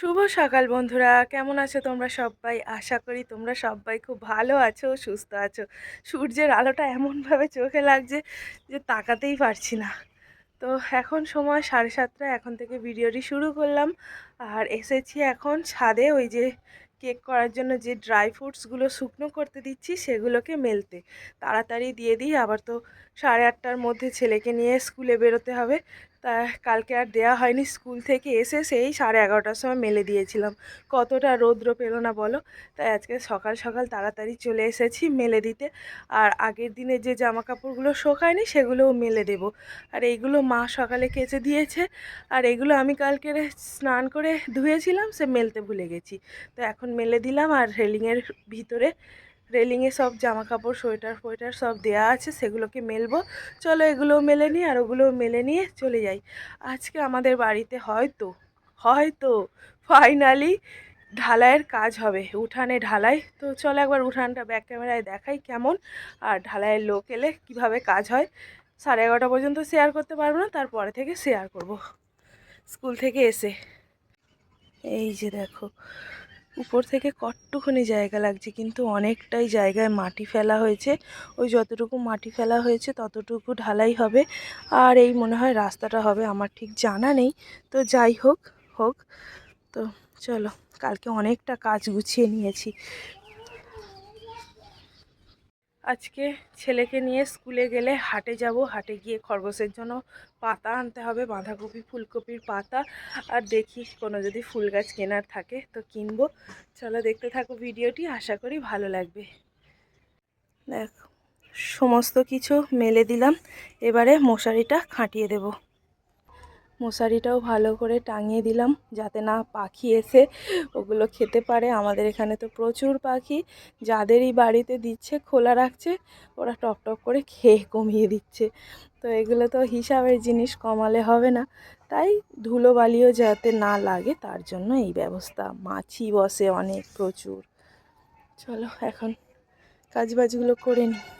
শুভ সকাল বন্ধুরা। কেমন আছো তোমরা সবাই? আশা করি তোমরা সবাই খুব ভালো আছো, সুস্থ আছো। সূর্যের আলোটা এমনভাবে চোখে লাগছে যে তাকাতেই পারছি না। তো এখন সময় সাড়ে সাতটা, এখন থেকে ভিডিওটি শুরু করলাম। আর এসেছি এখন ছাদে ওই যে কেক করার জন্য যে ড্রাই ফ্রুটসগুলো শুকনো করতে দিচ্ছি সেগুলোকে মেলতে। তাড়াতাড়ি দিয়ে দিই, আবার তো সাড়ে আটটার মধ্যে ছেলেকে নিয়ে স্কুলে বেরোতে হবে। তা কালকে আর দেওয়া হয়নি। স্কুল থেকে এসে সেই সাড়ে এগারোটার সময় মেলে দিয়েছিলাম। কতটা রৌদ্র পেল না বলো? তাই আজকে সকাল সকাল তাড়াতাড়ি চলে এসেছি মেলে দিতে। আর আগের দিনে যে জামা কাপড়গুলো শোকায়নি, সেগুলোও মেলে দেবো। আর এইগুলো মা সকালে কেচে দিয়েছে। আর এগুলো আমি কালকে স্নান করে ধুয়েছিলাম, সে মেলতে ভুলে গেছি। তো এখন মেলে দিলাম আর রেলিংয়ের ভিতরে রেলিংয়ে সব জামা কাপড় সোয়েটার ফোয়েটার সব দেয়া আছে, সেগুলোকে মেলবো। চলো এগুলোও মেলে নিই আর ওগুলোও মেলে নিয়ে চলে যাই। আজকে আমাদের বাড়িতে হয়তো হয়তো ফাইনালি ঢালাইয়ের কাজ হবে, উঠানে ঢালাই। তো চলো একবার উঠানটা ব্যাক ক্যামেরায় দেখাই কেমন, আর ঢালাইয়ের লোক এলে কীভাবে কাজ হয়। সাড়ে এগারোটা পর্যন্ত শেয়ার করতে পারব না, তারপরে থেকে শেয়ার করব। স্কুল থেকে এসে। এই যে দেখো উপর থেকে কট্টুখানি জায়গা লাগছে, কিন্তু অনেকটাই জায়গায় মাটি ফেলা হয়েছে। ওই যতটুকু মাটি ফেলা হয়েছে, ততটুকু ঢালাই হবে। আর এই মনে হয় রাস্তাটা হবে, আমার ঠিক জানা নেই। তো যাই হোক হোক। তো চলো, কালকে অনেকটা কাজ গুছিয়ে নিয়েছি। আজকে ছেলেকে নিয়ে স্কুলে গেলে হাটে যাব। হাটে গিয়ে খরগোশের জন্য পাতা আনতে হবে, বাঁধাকপি, ফুলকপির পাতা। আর দেখি কোনো যদি ফুল গাছ কেনার থাকে তো কিনবো। চলো দেখতে থাকো ভিডিওটি, আশা করি ভালো লাগবে। দেখ, সমস্ত কিছু মেলে দিলাম। এবারে মশারিটা খাঁটিয়ে দেব। মশারিটাও ভালো করে টাঙিয়ে দিলাম যাতে না পাখি এসে ওগুলো খেতে পারে। আমাদের এখানে তো প্রচুর পাখি, যাদেরই বাড়িতে দিচ্ছে, খোলা রাখছে, ওরা টক টক করে খেয়ে কমিয়ে দিচ্ছে। তো এগুলো তো হিসাবের জিনিস, কমালে হবে না। তাই ধুলো বালিও যাতে না লাগে, তার জন্য এই ব্যবস্থা। মাছি বসে অনেক প্রচুর। চলো এখন কাজবাজগুলো করে নিই।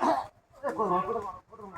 哎，不动了，不动了，不动，了。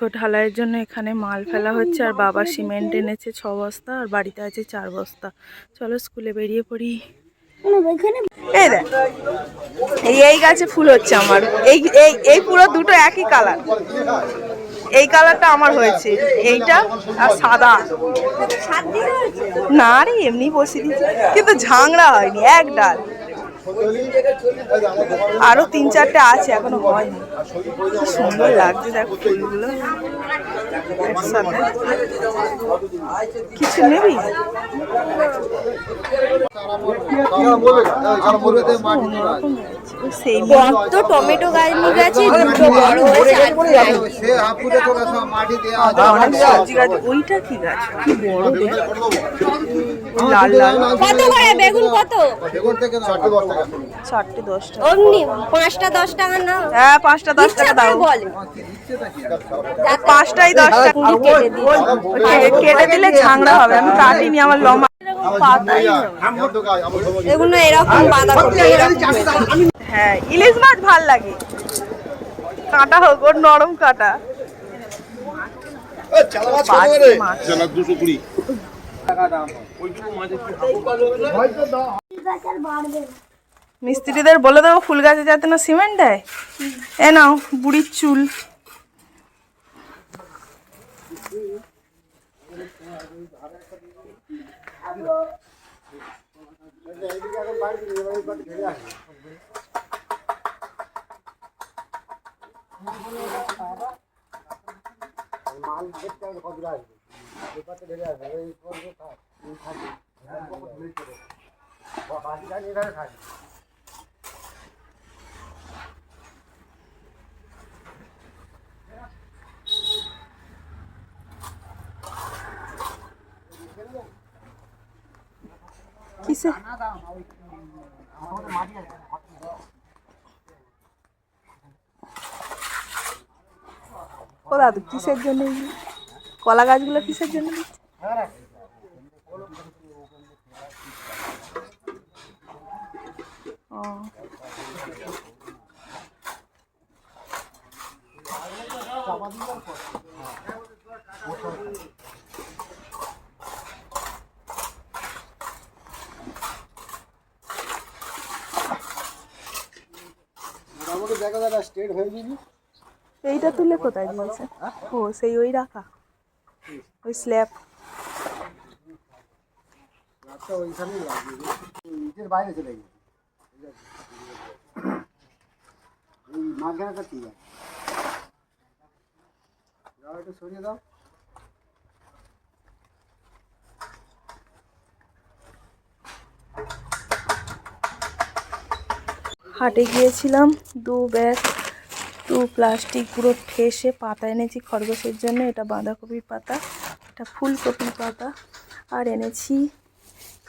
দেখো ঢালাইয়ের জন্য এখানে মাল ফেলা হচ্ছে আর বাবা সিমেন্ট এনেছে ছ বস্তা আর বাড়িতে আছে চার বস্তা। চলো স্কুলে বেরিয়ে পড়ি। এই দেখ, এই গাছে ফুল হচ্ছে আমার। এই এই এই পুরো দুটো একই কালার। এই কালারটা আমার হয়েছে। এইটা আর সাদা। না রে, এমনি বসিয়ে দিচ্ছি কিন্তু ঝাংড়া হয়নি, এক ডাল। আরও তিন চারটে আছে এখনও হয়নি। কি সুন্দর লাগছে দেখ ফুলগুলো। কিছু নেবি? সেই টমেটো গাছ নিয়ে দুটো বড় হয়েছে আর অনেক সবজি গাছ ওইটা কি গাছ? কি বড় লাল লাল। কত করে? বেগুন কত? চারটে দশটা অমনি পাঁচটা দশ টাকা না হ্যাঁ পাঁচটা দশ টাকা দাও। বলে। পাঁচটাই দশ টাকা। কেটে কেটে দিলে ঝাংড়া হবে। আমি কাটিনি আমার লম্বা। এগুলো এরকম হ্যাঁ ইলিশ মাছ ভালো লাগে। কাঁটা হোক ওর নরম কাঁটা। মিস্ত্রিদের বলে দেবো ফুল গাছে যাতে না সিমেন্ট দেয়। এ নাও বুড়ির চুল। মাল দেখতে হবে কত আসবে? পেপারটা ঢেলে আসবে এই থাকবে বাকি এখানে থাকবে কিসে ও দাদু কিসের জন্য কলা গাছগুলো কিসের জন্য দিচ্ছে? ও। মোটামুটি দেখা দাদা স্ট্রেট হয়ে যাবি এইটা তুলে কোথায় দিয়েছে? ও সেই ওই রাখা। ওই স্ল্যাব রাতটা ওইখানেই লাগবে ইটের বাইরে চলে গেছে। এই মাঝখানেটা ঠিক আছে। যাও একটু সরিয়ে দাও। হাটে গিয়েছিলাম দু ব্যাগ দু প্লাস্টিক পুরো ঠেসে পাতা এনেছি খরগোশের জন্য এটা বাঁধাকপির পাতা এটা ফুলকপির পাতা আর এনেছি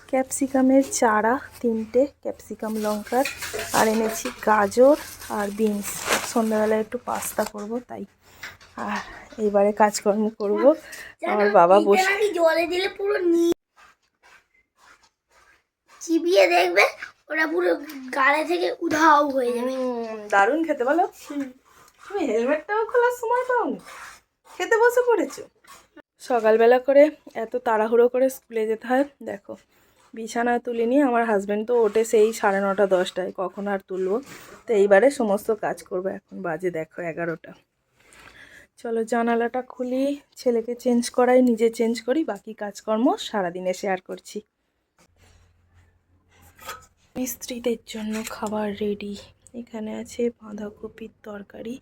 ক্যাপসিকামের চারা তিনটে ক্যাপসিকাম লঙ্কার আর এনেছি গাজর আর বিনস। সন্ধ্যাবেলায় একটু পাস্তা করব তাই। আর এইবারে কাজকর্ম করব আমার বাবা বসে জলে দিলে পুরো চিবিয়ে দেখবে ওটা পুরো গালে থেকে উধাও হয়ে যাবে। দারুণ খেতে বলো। তুমি হেলমেটটাও খোলার সময় পাওনি খেতে বসে পড়েছো? সকালবেলা করে এত তাড়াহুড়ো করে স্কুলে যেতে হয়, দেখো। বিছানা তুলিনি আমার হাজব্যান্ড তো ওঠে সেই সাড়ে নটা, দশটায়। কখন আর তুলবো? তো এইবারে সমস্ত কাজ করব এখন। বাজে দেখো এগারোটা। চলো জানালাটা খুলি, ছেলেকে চেঞ্জ করাই, নিজে চেঞ্জ করি, বাকি কাজকর্ম সারাদিনে শেয়ার করছি। মিস্ত্রিদের জন্য খাবার রেডি এখানে আছে বাঁধাকপির তরকারি।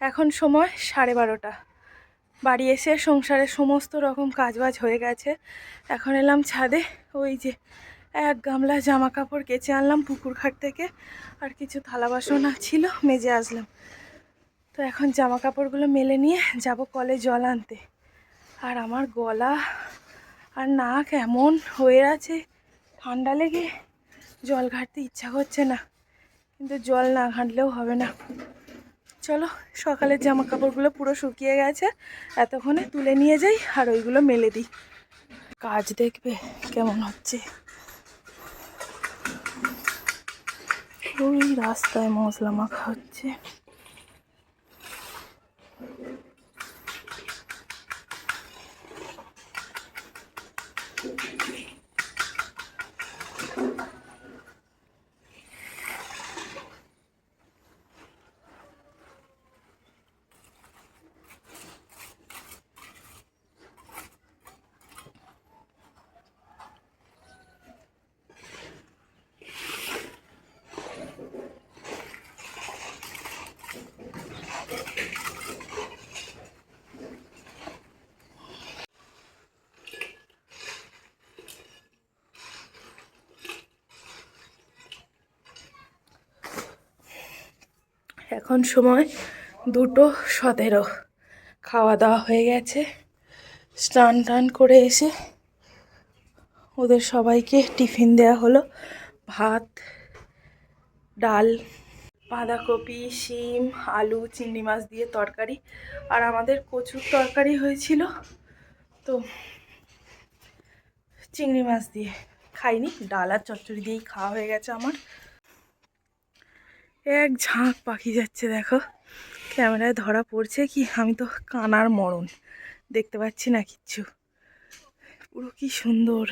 এখন সময় সাড়ে বারোটা। বাড়ি এসে সংসারের সমস্ত রকম কাজবাজ হয়ে গেছে। এখন এলাম ছাদে, ওই যে এক গামলা জামা কাপড় কেচে আনলাম পুকুর ঘাট থেকে, আর কিছু থালা বাসন ছিল, মেজে আসলাম। তো এখন জামা কাপড়গুলো মেলে নিয়ে যাব কলে জল আনতে। আর আমার গলা আর নাক এমন হয়ে আছে, ঠান্ডা লেগে, জল ঘাটতে ইচ্ছা করছে না। কিন্তু জল না ঘাঁটলেও হবে না। চলো, সকালের জামা কাপড়গুলো পুরো শুকিয়ে গেছে। এতক্ষণে তুলে নিয়ে যাই আর ওইগুলো মেলে দিই। কাজ দেখবে কেমন হচ্ছে। ওই রাস্তায় মশলা মাখা হচ্ছে। এখন সময় দুটো সতেরো। খাওয়া দাওয়া হয়ে গেছে। স্নান টান করে এসে ওদের সবাইকে টিফিন দেওয়া হলো। ভাত, ডাল, বাঁধাকপি, শিম, আলু, চিংড়ি মাছ দিয়ে তরকারি আর আমাদের কচুর তরকারি হয়েছিল। তো চিংড়ি মাছ দিয়ে খাইনি, ডাল আর চচ্চড়ি দিয়েই খাওয়া হয়ে গেছে আমার। এক ঝাঁক পাখি যাচ্ছে, দেখো। ক্যামেরায় ধরা পড়ছে কি? আমি তো কানার মরণ। দেখতে পাচ্ছি না কিচ্ছু। পুরো কি সুন্দর।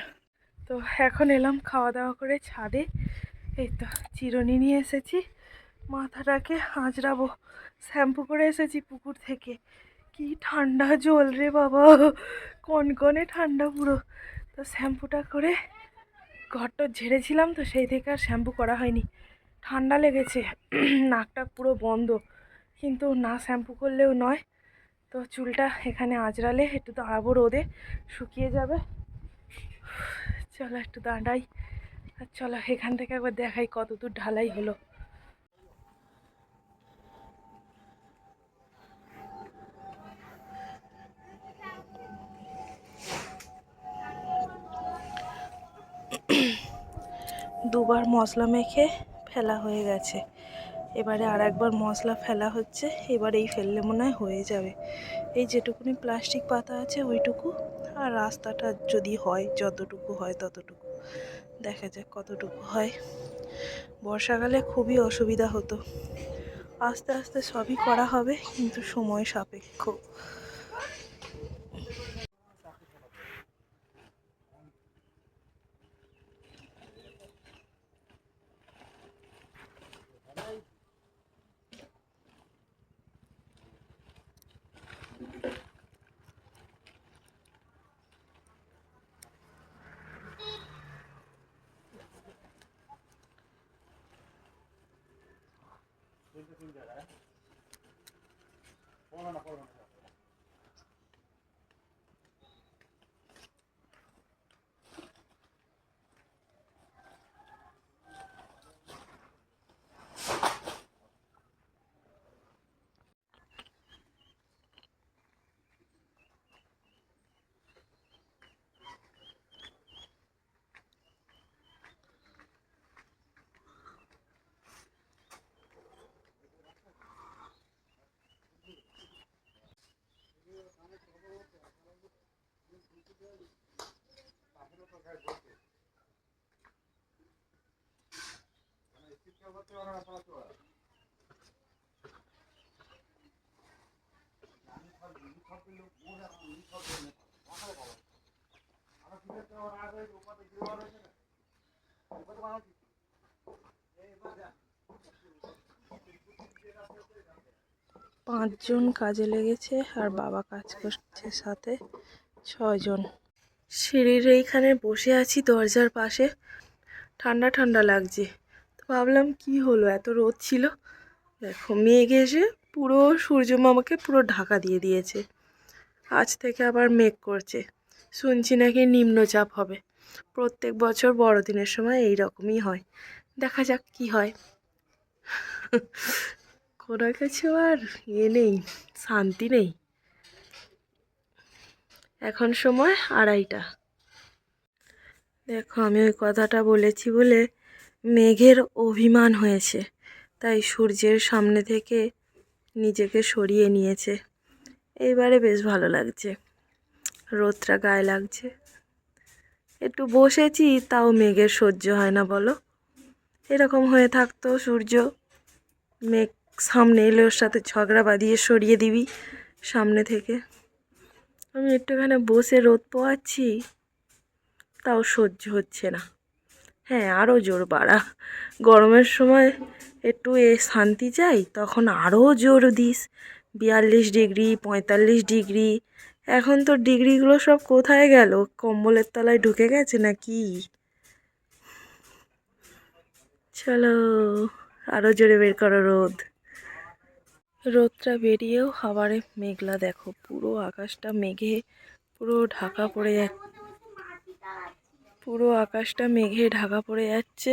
তো এখন এলাম খাওয়া দাওয়া করে ছাদে। এই তো চিরুনি নিয়ে এসেছি। মাথাটাকে আঁচড়াবো। শ্যাম্পু করে এসেছি পুকুর থেকে। কি ঠান্ডা জল রে বাবা। কনকনে ঠান্ডা পুরো। তো শ্যাম্পুটা করে ঘরটা ঝেড়েছিলাম তো, সেই থেকে আর শ্যাম্পু করা হয়নি। ঠান্ডা লেগেছে, নাকটা পুরো বন্ধ। কিন্তু না শ্যাম্পু করলেও নয়। তো চুলটা এখানে আঁচড়ালে, একটু দাঁড়াবো রোদে, শুকিয়ে যাবে। চলো একটু দাঁড়াই, আর চলো এখান থেকে একবার দেখাই কত দূর ঢালাই হলো। দুবার মশলা মেখে ফেলা হয়ে গেছে। এবারে আর একবার মশলা ফেলা হচ্ছে, এবার এই ফেললে মনে হয় হয়ে যাবে। এই যেটুকুনি প্লাস্টিক পাতা আছে ওইটুকু, আর রাস্তাটা যদি হয়, যতটুকু হয় ততটুকু। দেখা যাক কতটুকু হয়। বর্ষাকালে খুবই অসুবিধা হতো। আস্তে আস্তে সবই করা হবে, কিন্তু সময় সাপেক্ষ। போகணும் போகணும். পাঁচজন কাজে লেগেছে আর বাবা কাজ করছে সাথে ছজন সিঁড়ির এইখানে বসে আছি দরজার পাশে। ঠান্ডা ঠান্ডা লাগছে। ভাবলাম কি হলো? এত রোদ ছিল। দেখো, মেঘ এসে পুরো সূর্য মামাকে পুরো ঢাকা দিয়ে দিয়েছে। আজ থেকে আবার মেঘ করছে। শুনছি নাকি নিম্নচাপ হবে। প্রত্যেক বছর বড়দিনের সময় এই রকমই হয়। দেখা যাক কি হয়। কোনো কিছু আর ইয়ে নেই, শান্তি নেই। এখন সময় আড়াইটা। দেখো, আমি ওই কথাটা বলেছি বলে মেঘের অভিমান হয়েছে, তাই সূর্যের সামনে থেকে নিজেকে সরিয়ে নিয়েছে। এইবারে বেশ ভালো লাগছে। রোদটা গায়ে লাগছে। একটু বসেছি, তাও মেঘের সহ্য হয় না, বলো। এরকম হয়ে থাকতো সূর্য। মেঘ সামনে এলে ওর সাথে ঝগড়া বাঁধিয়ে সরিয়ে দিবি সামনে থেকে। আমি একটুখানে বসে রোদ পোয়াচ্ছি, তাও সহ্য হচ্ছে না। হ্যাঁ আরও জোর বাড়া। গরমের সময় একটু এ শান্তি চাই, তখন আরও জোর দিস। বিয়াল্লিশ ডিগ্রি, পঁয়তাল্লিশ ডিগ্রি, এখন তো ডিগ্রিগুলো সব কোথায় গেল? কম্বলের তলায় ঢুকে গেছে নাকি? চলো আরও জোরে বের করো রোদ। রোদটা বেরিয়েও আবারে মেঘলা দেখো, পুরো আকাশটা মেঘে, পুরো ঢাকা পড়ে যাচ্ছে। পুরো আকাশটা মেঘে ঢাকা পড়ে যাচ্ছে।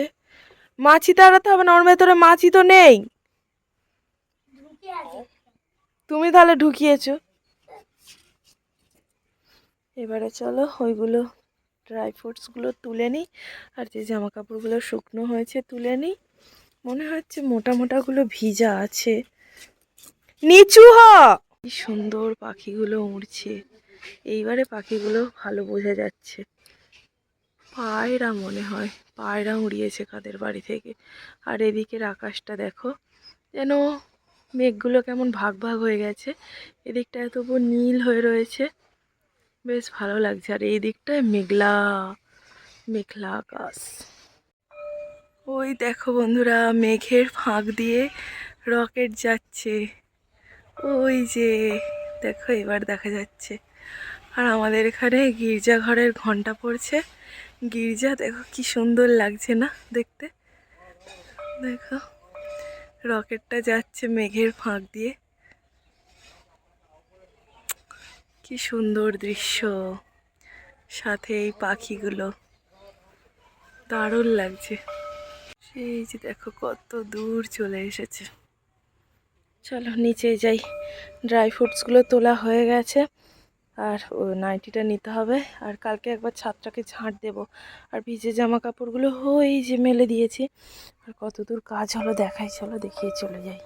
মাছি তাড়াতে হবে, না ওর ভেতরে মাছি তো নেই। তুমি তাহলে ঢুকিয়েছো। এবারে চলো ওইগুলো ড্রাই ফ্রুটসগুলো তুলে নিই, আর যে জামা কাপড়গুলো শুকনো হয়েছে তুলে নিই। মনে হচ্ছে মোটা মোটাগুলো ভিজা আছে। নিচু হ! সুন্দর পাখিগুলো উড়ছে। এইবারে পাখিগুলো ভালো বোঝা যাচ্ছে। পায়রা মনে হয়, পায়রা উড়িয়েছে কাদের বাড়ি থেকে। আর এদিকের আকাশটা দেখো, যেন মেঘগুলো কেমন ভাগ ভাগ হয়ে গেছে। এদিকটায় তবু নীল হয়ে রয়েছে। বেশ ভালো লাগছে। আর এই দিকটায় মেঘলা মেঘলা আকাশ। ওই দেখো বন্ধুরা, মেঘের ফাঁক দিয়ে রকেট যাচ্ছে। ওই যে, দেখো এবার দেখা যাচ্ছে। আর আমাদের এখানে গির্জাঘরের ঘণ্টা পড়ছে। গির্জা, দেখো কি সুন্দর লাগছে না দেখতে? দেখো, রকেটটা যাচ্ছে মেঘের ফাঁক দিয়ে। কি সুন্দর দৃশ্য। সাথে এই পাখিগুলো। দারুণ লাগছে। সেই যে দেখো, কত দূর চলে এসেছে। চলো, নিচে যাই। ড্রাই ফ্রুটসগুলো তোলা হয়ে গেছে। আর নাইটিটা নিতে হবে। আর কালকে একবার ছাদটাকে ঝাঁট দেব। আর ভিজে জামা কাপড়গুলো ওই যে মেলে দিয়েছি। আর কত দূর কাজ হলো দেখাই, চলো দেখিয়ে চলে যাই।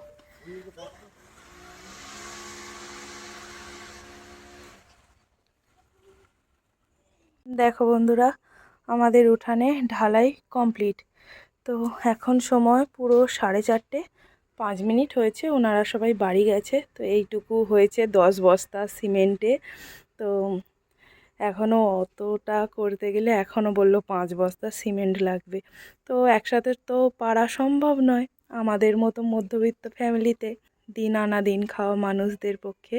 দেখো বন্ধুরা, আমাদের উঠানে ঢালাই কমপ্লিট। তো এখন সময় পুরো সাড়ে চারটে, পাঁচ মিনিট হয়েছে, ওনারা সবাই বাড়ি গেছে। তো এইটুকু হয়েছে দশ বস্তা সিমেন্টে। তো এখনও অতটা করতে গেলে এখনও বলল পাঁচ বস্তা সিমেন্ট লাগবে। তো একসাথে তো পারা সম্ভব নয় আমাদের মতো মধ্যবিত্ত ফ্যামিলিতে। দিন আনা দিন খাওয়া মানুষদের পক্ষে।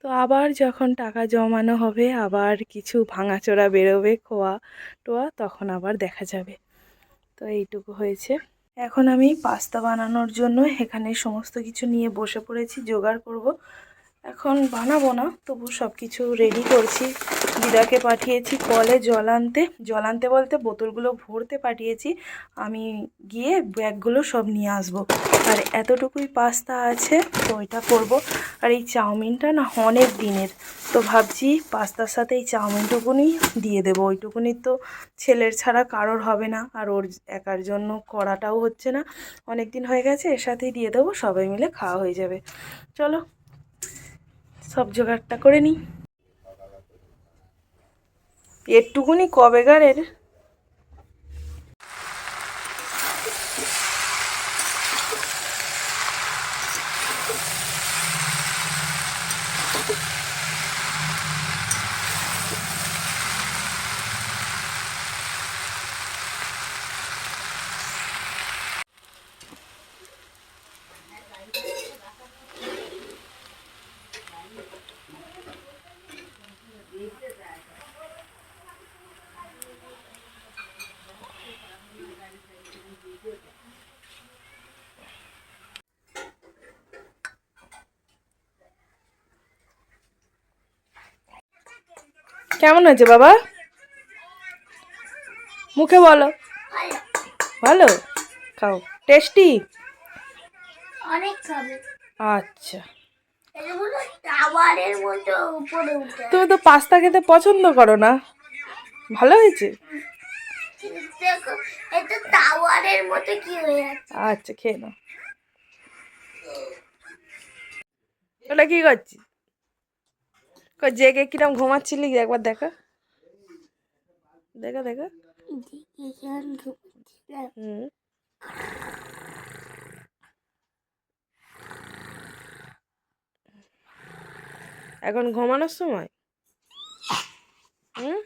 তো আবার যখন টাকা জমানো হবে, আবার কিছু ভাঙাচোরা বেরোবে খোয়া টোয়া, তখন আবার দেখা যাবে। তো এইটুকু হয়েছে। এখন আমি পাস্তা বানানোর জন্য এখানে সমস্ত কিছু নিয়ে বসে পড়েছি, জোগাড় করব। এখন বানাবো না, তবু সব কিছু রেডি করছি। দিদাকে পাঠিয়েছি কলে জল আনতে। জল আনতে বলতে বোতলগুলো ভরতে পাঠিয়েছি। আমি গিয়ে ব্যাগগুলো সব নিয়ে আসব। আর এতটুকুই পাস্তা আছে, তো ওইটা করব। আর এই চাউমিনটা না অনেক দিনের, তো ভাবছি পাস্তার সাথে এই চাউমিনটুকুনি দিয়ে দেবো। ওইটুকুনি তো ছেলের ছাড়া কারোর হবে না, আর ওর একার জন্য করাটাও হচ্ছে না। অনেক দিন হয়ে গেছে, এর সাথেই দিয়ে দেবো, সবাই মিলে খাওয়া হয়ে যাবে। চলো সব জোগাড়টা করে নিই। এরটুকুনি কবেকারের কেমন হয়েছে বাবা? মুখে বলো। ভালো? খাও। টেস্টি? অনেক আচ্ছা। তুমি তো পাস্তা খেতে পছন্দ করো না। ভালো হয়েছে? হয়ে আচ্ছা খেয়ে নাও। ওটা কি করছিস জেগে কিরম ঘুমাচ্ছিলি? একবার দেখা। দেখা দেখা। এখন ঘুমানোর সময়? হুম?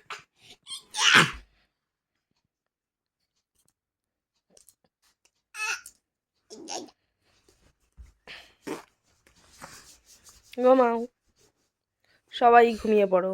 ঘুমাও। সবাই ঘুমিয়ে পড়ো।